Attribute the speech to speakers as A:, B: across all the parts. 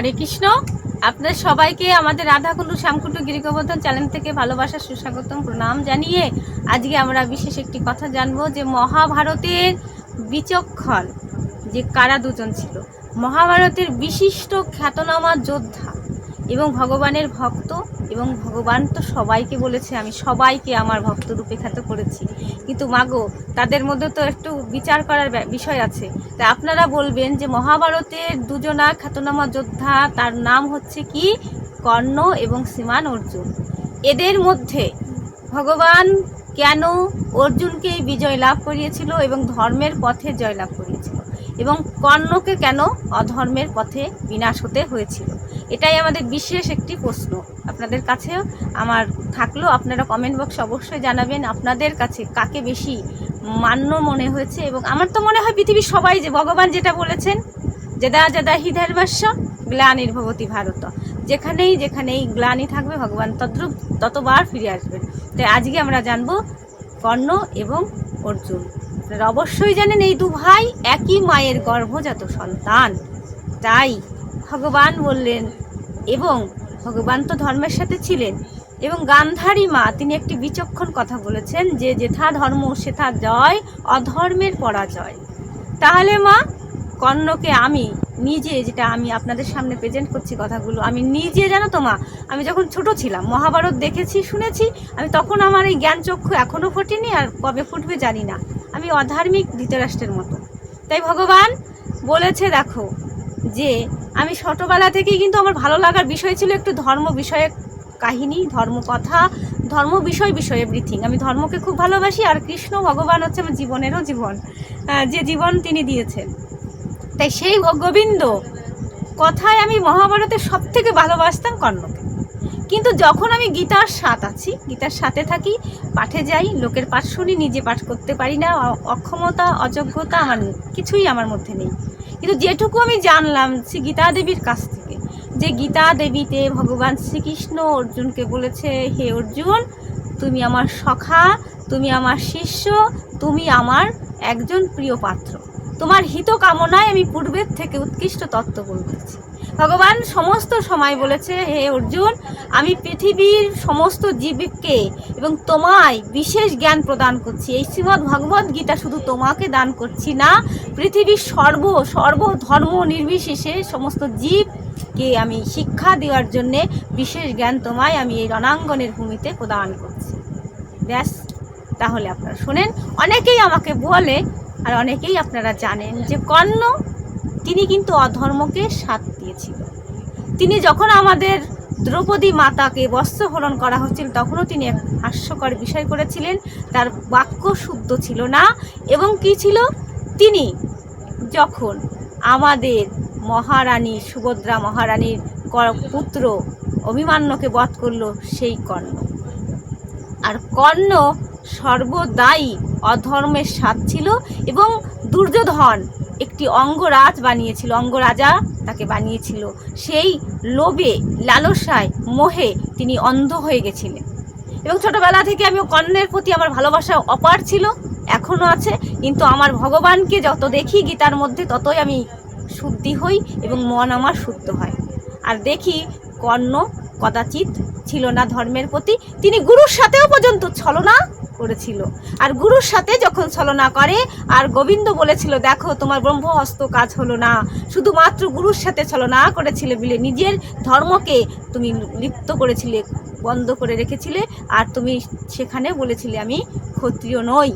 A: হরে কৃষ্ণ। আপনার সবাইকে আমাদের রাধা কুলু শ্যামকুটু গিরিগোবর্ধন চ্যানেল থেকে ভালোবাসা সুস্বাগতম প্রণাম জানিয়ে আজকে আমরা বিশেষ একটি কথা জানব যে মহাভারতের বিচক্ষণ, যে কারা দুজন ছিল? মহাভারতের বিশিষ্ট খ্যাতনামা যোদ্ধা এবং ভগবানের ভক্ত এবং ভগবান তো সবাইকে বলেছে, আমি সবাইকে আমার ভক্ত রূপে খ্যাত করেছি। কিন্তু মাগো, তাদের মধ্যে তো একটু বিচার করার বিষয় আছে। তা আপনারা বলবেন যে মহাভারতের দুজনা খ্যাতনামা যোদ্ধা, তার নাম হচ্ছে কি? কর্ণ এবং শ্রীমান অর্জুন। এদের মধ্যে ভগবান কেন অর্জুনকে বিজয় লাভ করিয়েছিল এবং ধর্মের পথে জয়লাভ করিয়েছিল? এবং কর্ণকে কেন অধর্মের পথে বিনাশ হতে হয়েছিল? এটাই আমাদের বিশেষ একটি প্রশ্ন। আপনাদের কাছেও আমার থাকল, আপনারা কমেন্ট বক্সে অবশ্যই জানাবেন আপনাদের কাছে কাকে বেশি মান্য মনে হয়েছে এবং আমার তো মনে হয় পৃথিবীর সবাই যে ভগবান যেটা বলেছেন যেদা যেদা হি ধর্মস্য গ্লানির ভগবতী ভারত। যেখানেই যেখানেই গ্লানি থাকবে, ভগবান তদ্রুপ ততবার ফিরে আসবেন তাই আজকে আমরা জানব কর্ণ এবং অর্জুন। আপনারা অবশ্যই জানেন এই দু ভাই একই মায়ের গর্ভজাত সন্তান। তাই ভগবান বললেন এবং ভগবান তো ধর্মের সাথে ছিলেন। এবং গান্ধারী মা, তিনি একটি বিচক্ষণ কথা বলেছেন যে, যেথা ধর্ম, সেথা জয়, অধর্মের পরাজয়। তাহলে মা, কর্ণকে আমি নিজে, যেটা আমি আপনাদের সামনে প্রেজেন্ট করছি কথাগুলো, আমি নিজে, জানো তো মা, আমি যখন ছোট ছিলাম, মহাভারত দেখেছি, শুনেছি, আমি তখন আমার এই জ্ঞান চক্ষু এখনও ফোটেনি আর কবে ফুটবে জানি না। আমি অধার্মিক ধৃতরাষ্ট্রের মতো। তাই ভগবান বলেছে, দেখো যে আমি ছোটোবেলা থেকেই কিন্তু আমার ভালো লাগার বিষয় ছিল একটু ধর্ম বিষয়ে কাহিনী, ধর্ম কথা, ধর্ম বিষয় বিষয় এভরিথিং আমি ধর্মকে খুব ভালোবাসি আর কৃষ্ণ, ভগবান হচ্ছে আমার জীবনেরও জীবন যে জীবন তিনি দিয়েছেন। তাই সেই গোবিন্দ কথায় আমি মহাভারতের সব থেকে ভালোবাসতাম কর্ণকে। কিন্তু যখন আমি গীতার সাথ আছি, গীতার সাথে থাকি, পাঠে যাই, লোকের পাঠ শুনি, নিজে পাঠ করতে পারি না, অক্ষমতা, অযোগ্যতা আমার কিছুই আমার মধ্যে নেই। কিন্তু যেটুকু আমি জানলাম শ্রী গীতা দেবীর কাছ থেকে, যে গীতা দেবীতে ভগবান শ্রীকৃষ্ণ অর্জুনকে বলেছে, হে অর্জুন, তুমি আমার সখা, তুমি আমার শিষ্য, তুমি আমার একজন প্রিয় পাত্র। তোমার হিত কামনায় আমি পূর্বের থেকে উৎকৃষ্ট তত্ত্ব বলতেছি ভগবান সমস্ত সময় বলেছে, হে অর্জুন, আমি পৃথিবীর সমস্ত জীবকে এবং তোমায় বিশেষ জ্ঞান প্রদান করছি। এই শ্রীমদ্ ভগবদ গীতা শুধু তোমাকে দান করছি না, পৃথিবীর সর্ব সর্ব ধর্ম নির্বিশেষে সমস্ত জীবকে আমি শিক্ষা দেওয়ার জন্যে বিশেষ জ্ঞান তোমায় আমি এই রণাঙ্গনের ভূমিতে প্রদান করছি। ব্যাস, তাহলে আপনারা শোনেন। অনেকেই আমাকে বলে, আর অনেকেই আপনারা জানেন যে কর্ণ, তিনি কিন্তু অধর্মকে সাথ দিয়েছিল তিনি যখন আমাদের দ্রৌপদী মাতাকে বস্ত্রহরণ করা হচ্ছিল, তখনও তিনি এক হাস্যকর বিষয় করেছিলেন। তার বাক্য শুদ্ধ ছিল না এবং কি ছিল? তিনি যখন আমাদের মহারানী সুভদ্রা মহারানীর পুত্র অভিমান্যকে বধ করল, সেই কর্ণ। আর কর্ণ সর্বদাই অধর্মের স্বাদ ছিল এবং দুর্যোধন একটি অঙ্গরাজ বানিয়েছিল। অঙ্গরাজা তাকে বানিয়েছিল। সেই লোভে, লালসায়, মোহে তিনি অন্ধ হয়ে গেছিলেন। এবং ছোটবেলা থেকে আমি কর্ণের প্রতি আমার ভালোবাসা অপার ছিল, এখনও আছে। কিন্তু আমার ভগবানকে যত দেখি গীতার মধ্যে, ততই আমি শুদ্ধি হই এবং মন আমার শুদ্ধ হয়। আর দেখি কর্ণ কদাচিৎ ছিল না ধর্মের প্রতি, তিনি গুরুর সাথেও পর্যন্ত ছলনা করেছিল। আর গুরুর সাথে যখন ছলনা করে, আর গোবিন্দ বলেছিল, দেখো, তোমার ব্রহ্মহস্ত কাজ হলো না। শুধুমাত্র গুরুর সাথে ছলনা করেছিলে বলে নিজের ধর্মকে তুমি লিপ্ত করেছিলে, বন্ধ করে রেখেছিলে, আর তুমি সেখানে বলেছিলে, আমি ক্ষত্রিয় নই।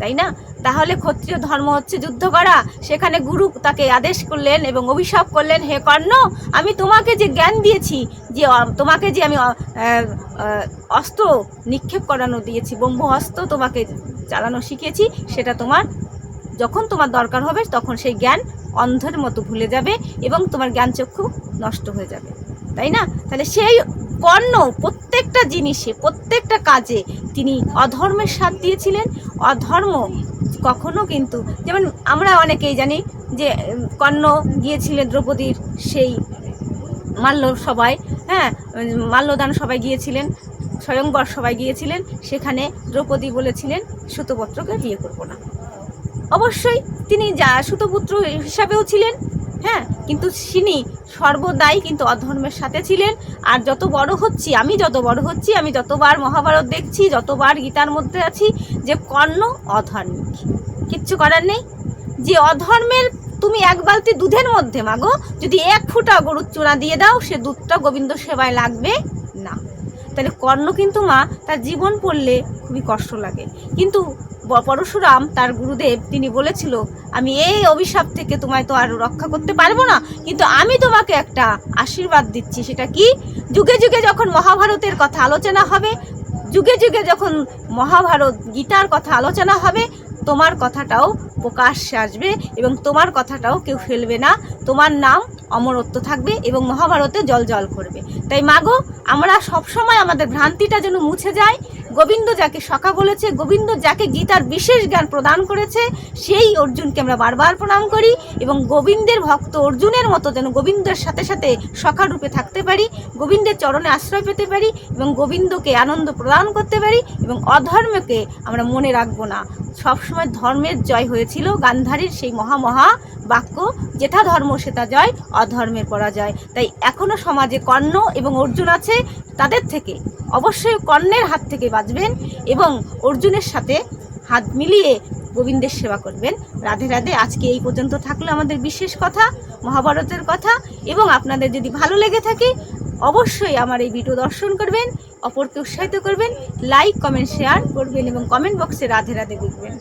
A: তাই না? তাহলে ক্ষত্রিয় ধর্ম হচ্ছে যুদ্ধ করা। সেখানে গুরু তাকে আদেশ করলেন এবং অভিশাপ করলেন, হে কর্ণ, আমি তোমাকে যে জ্ঞান দিয়েছি, যে তোমাকে যে আমি অস্ত্র নিক্ষেপ করানো দিয়েছি, ব্রহ্মহস্ত তোমাকে চালানো শিখিয়েছি সেটা তোমার, যখন তোমার দরকার হবে, তখন সেই জ্ঞান অন্ধের মতো ভুলে যাবে এবং তোমার জ্ঞান চক্ষু নষ্ট হয়ে যাবে। তাই না? তাহলে সেই কর্ণ প্রত্যেকটা জিনিসে, প্রত্যেকটা কাজে তিনি অধর্মের সাথ দিয়েছিলেন। অধর্ম কখনো কিন্তু, যেমন আমরা অনেকেই জানি যে কর্ণ গিয়েছিলেন দ্রৌপদীর সেই মাল্য সবাই হ্যাঁ? মাল্যদান সবাই গিয়েছিলেন, স্বয়ংবর সবাই গিয়েছিলেন, সেখানে দ্রৌপদী বলেছিলেন, সুতপুত্রকে বিয়ে করব না। অবশ্যই তিনি যা সুতপুত্র হিসাবেও ছিলেন হ্যাঁ কিন্তু তিনি সর্বদাই কিন্তু অধর্মের সাথে ছিলেন। আর যত বড় হচ্ছি আমি, যত বড় হচ্ছি আমি, যতবার মহাভারত দেখছি, যতবার গীতার মধ্যে আছি, যে কর্ণ অধর্মিক। কিচ্ছু করার নেই। যে অধর্মের তুমি এক বালতি দুধের মধ্যে মাগো, যদি এক ফুটা গরুর চূড়া দিয়ে দাও, সে দুধটা গোবিন্দ সেবায় লাগবে না। তাহলে কর্ণ কিন্তু মা, তার জীবন পড়লে খুবই কষ্ট লাগে। কিন্তু পরশুরাম তার গুরুদেব, তিনি বলেছিল, আমি এই অভিশাপ থেকে তোমায় তো আর রক্ষা করতে পারব না, কিন্তু আমি তোমাকে একটা আশীর্বাদ দিচ্ছি। সেটা কি? যুগে যুগে যখন মহাভারতের কথা আলোচনা হবে, যুগে যুগে যখন মহাভারত গীতার কথা আলোচনা হবে, তোমার কথাটাও প্রকাশ্যে আসবে এবং তোমার কথাটাও কেউ ফেলবে না। তোমার নাম অমরত্ব থাকবে এবং মহাভারতে জল জল করবে। তাই মাগো আমরা সবসময় আমাদের ভ্রান্তিটা যেন মুছে যায়। গোবিন্দ যাকে সখা বলেছে, গোবিন্দ যাকে গীতার বিশেষ জ্ঞান প্রদান করেছে, সেই অর্জুনকে আমরা বারবার প্রণাম করি এবং গোবিন্দের ভক্ত অর্জুনের মতো যেন গোবিন্দের সাথে সাথে সখা রূপে থাকতে পারি, গোবিন্দের চরণে আশ্রয় পেতে পারি এবং গোবিন্দকে আনন্দ প্রদান করতে পারি এবং অধর্মকে আমরা মনে রাখব না। সবসময় ধর্মের জয় হয়েছিল গান্ধারীর সেই মহা মহা বাক্য, যেথা ধর্ম সেটা জয় অধর্মের পরাজয়। তাই এখনও সমাজে কর্ণ এবং অর্জুন আছে তাদের থেকে। অবশ্যই কর্ণের হাত থেকে বাঁচবেন এবং অর্জুনের সাথে হাত মিলিয়ে গোবিন্দের সেবা করবেন। রাধে রাধে, আজকে এই পর্যন্ত থাকল আমাদের বিশেষ কথা, মহাভারতের কথা। এবং আপনাদের যদি ভালো লেগে থাকে অবশ্যই আমার এই ভিডিও দর্শন করবেন, অপরকে উৎসাহিত করবেন লাইক কমেন্ট শেয়ার করবেন এবং কমেন্ট বক্সে রাধে রাধে লিখবেন।